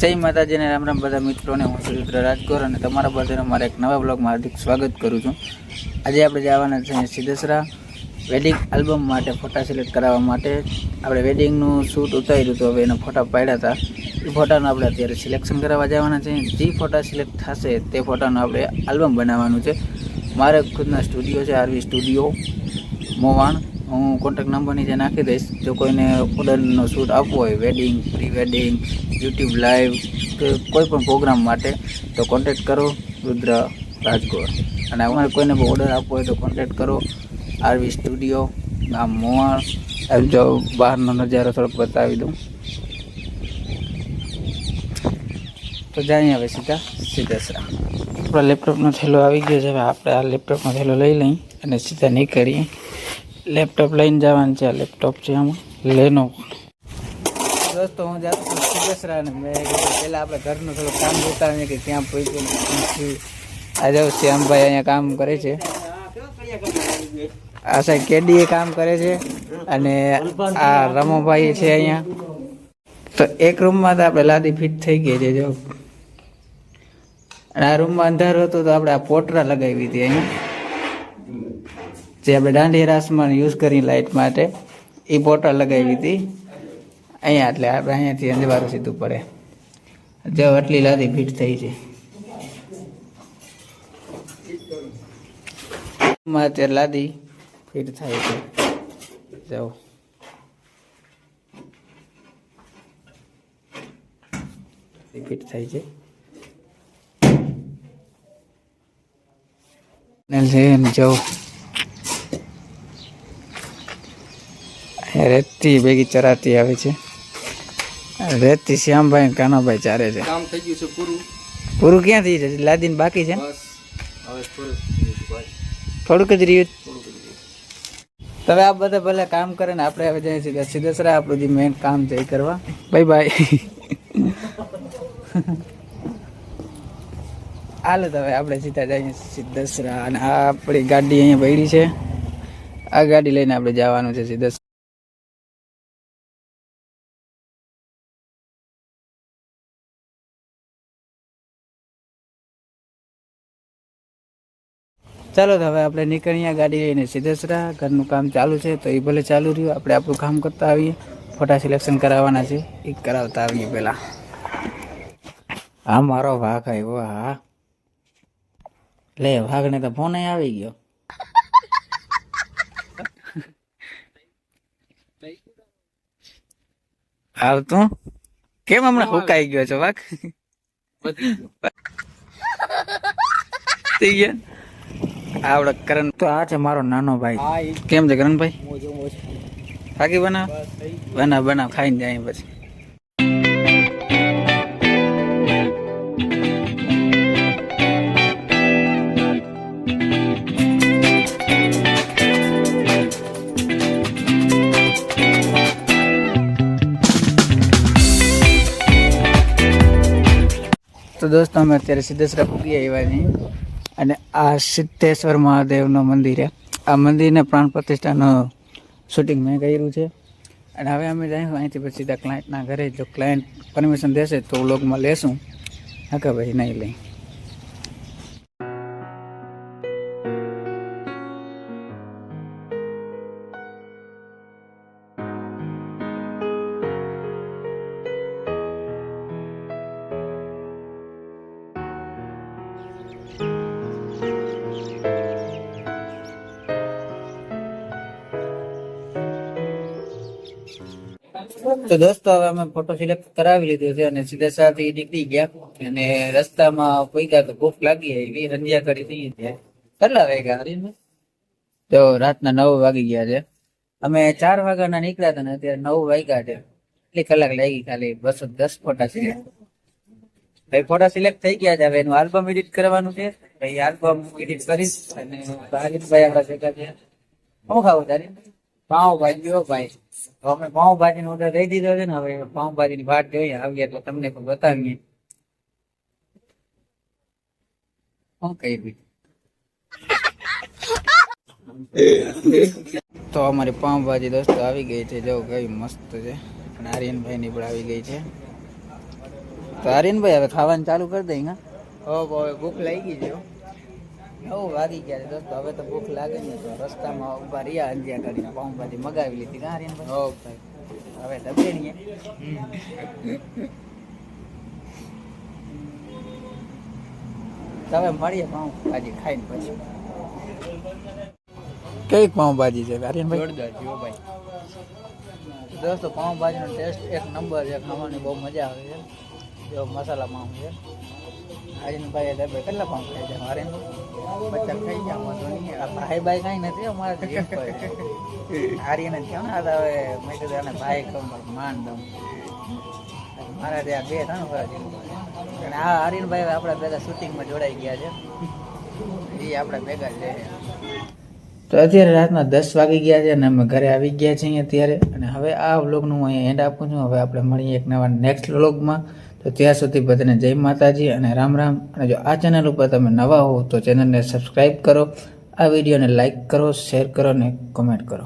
જય માતાજીને રામ રામ બધા મિત્રોને, હું છું રુદ્ર રાજગોર અને તમારા બધાને મારા એક નવા બ્લોગમાં હાર્દિક સ્વાગત કરું છું. આજે આપણે જવાના છે સિદ્ધેસરા વેડિંગ આલ્બમ માટે ફોટા સિલેક્ટ કરાવવા માટે. આપણે વેડિંગનું શૂટ ઉતાર્યું હતું, હવે એના ફોટા પાડ્યા હતા. એ ફોટાનું આપણે અત્યારે સિલેક્શન કરાવવા જવાના છે. જે ફોટા સિલેક્ટ થશે તે ફોટાનું આપણે આલ્બમ બનાવવાનું છે. મારે ખુદના સ્ટુડિયો છે, આરવી સ્ટુડિયો, મોવાણ. હું કોન્ટેક્ટ નંબર નીચે નાખી દઈશ. જો કોઈને ઓર્ડરનો શૂટ આપવો હોય wedding pre wedding YouTube live કે કોઈ પણ પ્રોગ્રામ માટે, તો કોન્ટેક્ટ કરો રુદ્ર રાજકોટ અને અમારે કોઈને ઓર્ડર આપવો હોય તો કોન્ટેક્ટ કરો. આરવી સ્ટુડિયો ગામ મોવાણ. જો બહારનો નજારો થોડોક બતાવી દઉં. તો જાણીએ હવે સીધા સીધા આપણા લેપટોપનો થેલો આવી ગયો છે, હવે આપણે આ લેપટોપનો થેલો લઈ લઈ અને સીધા નીકળીએ. લેપટોપ લઈને જવાનું છે, આ લેપટોપ છે આમાં. લેનો દોસ્તો હું જાતો હતો સિદ્ધેશ્વરા ને મેં પહેલાં આપણે ઘરનું થોડું કામ જોતા કે ક્યાં પહોંચ્યું. આ જાઉં શ્યામભાઈ અહીંયા કામ કરે છે. આ સાહેબ કેડી કામ કરે છે અને આ રમોભાઈ છે અહીંયા. તો એક રૂમમાં તો આપણે લાદી ફિટ થઈ ગઈ છે, જો. અને આ રૂમમાં અંધારું હતું તો આપણે આ પોટરા લગાવી હતી અહીંયા જે આપણે દાંડી રાસમાં યુઝ કરી લાઇટ માટે એ પોટરા લગાવી હતી. અહીંયા એટલે આપણે અહીંયાથી અંજવારું સીધું પડે. જો આટલી લાદી ફિટ થઈ છે. અત્યારે લાદી ફિટ થાય છે. જાઓ ફિટ થાય છે. અહીંયા રેતી ભેગી ચરાતી આવે છે. રેતી શ્યામભાઈ કાનાભાઈ ચારે છે. કામ થઈ ગયું છે પૂરું. પૂરું ક્યાં થઈ જશે લાદીન બાકી છે? બસ હવે થોડું થોડુંક જ રહ્યું. તમે આ બધા ભલે કામ કરે ને આપણે હવે જઈએ સીધા સિદ્ધેશ્વરા આપણું જે મેઇન કામ છે એ કરવા. બાય બાય હાલો તો હવે આપણે સીધા જઈએ સિદ્ધેશ્વરા અને આ આપણી ગાડી અહીંયા પડી છે. આ ગાડી લઈને આપણે જવાનું છે સિદ્ધેશ્વર. ચાલો હવે આપણે નીકળીએ ગાડી લઈને સિદ્ધેશ્વરા. ઘરનું કામ ચાલુ છે તો એ ભલે ચાલુ રહ્યું આપણે આપણું કામ કરતા આવીએ. ફોટા સિલેક્શન કરાવવાના છે એ કરાવતા આવીએ પહેલાં. હા મારો વાઘ આવ્યો હા. લે વાઘને તો ફોન આવી ગયો. આવતું કેમ હમણાં હુકાઈ ગયો છો વાઘ? થઈ ગયા? આવડે કરણ તો આ છે મારો નાનો ભાઈ. કેમ છે કરણભાઈ? થાકી બનાવ. બનાવ બનાવ ખાઈને જાય પછી. તો દોસ્તો અમે અત્યારે સિદ્ધેશ્વર પૂગી આવ્યા છીએ. અને આ સિદ્ધેશ્વર મહાદેવનું મંદિર છે. આ મંદિરને પ્રાણ પ્રતિષ્ઠાનું શૂટિંગ મેં કર્યું છે. અને હવે અમે જઈશું અહીંથી પછી સીધા ક્લાયન્ટના ઘરે. જો ક્લાયન્ટ પરમિશન દેશે તો વ્લોગમાં લેશું. હા કે ભાઈ, નહીં લઈ. તો દોસ્તો હવે અમે ફોટો સિલેક્ટ કરાવી લીધો છે અને સીધા સાથે નીકળી ગયા. અને રસ્તામાં પૈકા તો ભૂખ લાગી એવી રંજિયા કરી થઈ છે કેટલા વાગ્યા? તો રાતના નવ વાગી ગયા છે. અમે ચાર વાગ્યાના નીકળ્યા હતા ને અત્યારે નવ વાગ્યા છે. એટલી કલાક લાગી ખાલી? બસો દસ ફોટા સિલેક્ટ ભાઈ ફોટા સિલેક્ટ થઈ ગયા છે. હવે એનું આલ્બમ એડિટ કરવાનું છે. ભાઈ આલ્બમ એડિટ કરીશ. અને હરીશભાઈ આપણા ભેગા છે શું ખાવું તારી પાઉંભાજી હો ભાઈ અમે પાઉંભાજી નો ઓર્ડર દઈ દીધો છે ને, હવે પાઉંભાજી ની વાત જોઈએ, આવીએ એટલે તમને પણ બતાવીએ. શું કહી તો અમારી પાઉંભાજી દોસ્તો આવી ગઈ છે, જો કઈ મસ્ત છે. આર્યનભાઈ ની પણ આવી ગઈ છે. તો આર્યનભાઈ હવે ખાવાનું ચાલુ કરી દઈ હા ભૂખ લાગી ગઈ છે. નવ વાગી ગયા છે દોસ્તો. હવે તો ભૂખ લાગે ને તો રસ્તામાં ઊભા રહ્યા અંજિયા કરીને પાઉંભાજી મગાવી લીધી. ના આર્યનભાઈ હવે ડબે નહીં તમે મળીએ પાઉંભાજી ખાઈને પછી. કઈ પાઉંભાજી છે? આર્યનભાઈ જોરદાર છે ભાઈ. દોસ્તો પાઉંભાજીનો ટેસ્ટ એક નંબર છે. ખાવાની બહુ મજા આવે છે. જો મસાલા પાઉં છે. આર્યનભાઈ ડબે કેટલા પાઉં ખાઈ જાય મારે બચ્ચા ખાઈ ગયા વાંધો નહીં. આ ભાઈ ભાઈ કાંઈ નથી અમારે. આર્યને થયો ને, આ હવે મેં કીધું એને ભાઈ કહું માન દઉં. મારા ત્યાં બે ત્રણ વર્ષ અને આ આર્યનભાઈ આપણા ભેગા શૂટિંગમાં જોડાઈ ગયા છે. એ આપણા ભેગા છે. તો અત્યારે રાતના દસ વાગી ગયા છે અને અમે ઘરે આવી ગયા છીએ અત્યારે અને હવે આ વ્લોગનું હું અહીંયા એન્ડ આપું છું. હવે આપણે મળીએ એક નવા નેક્સ્ટ વ્લોગમાં તો ત્યાં સુધી બધાને જય માતાજી અને રામ રામ. અને જો આ ચેનલ ઉપર તમે નવા હો તો ચેનલને સબસ્ક્રાઈબ કરો. આ વિડીયોને લાઈક કરો શેર કરો અને કોમેન્ટ કરો.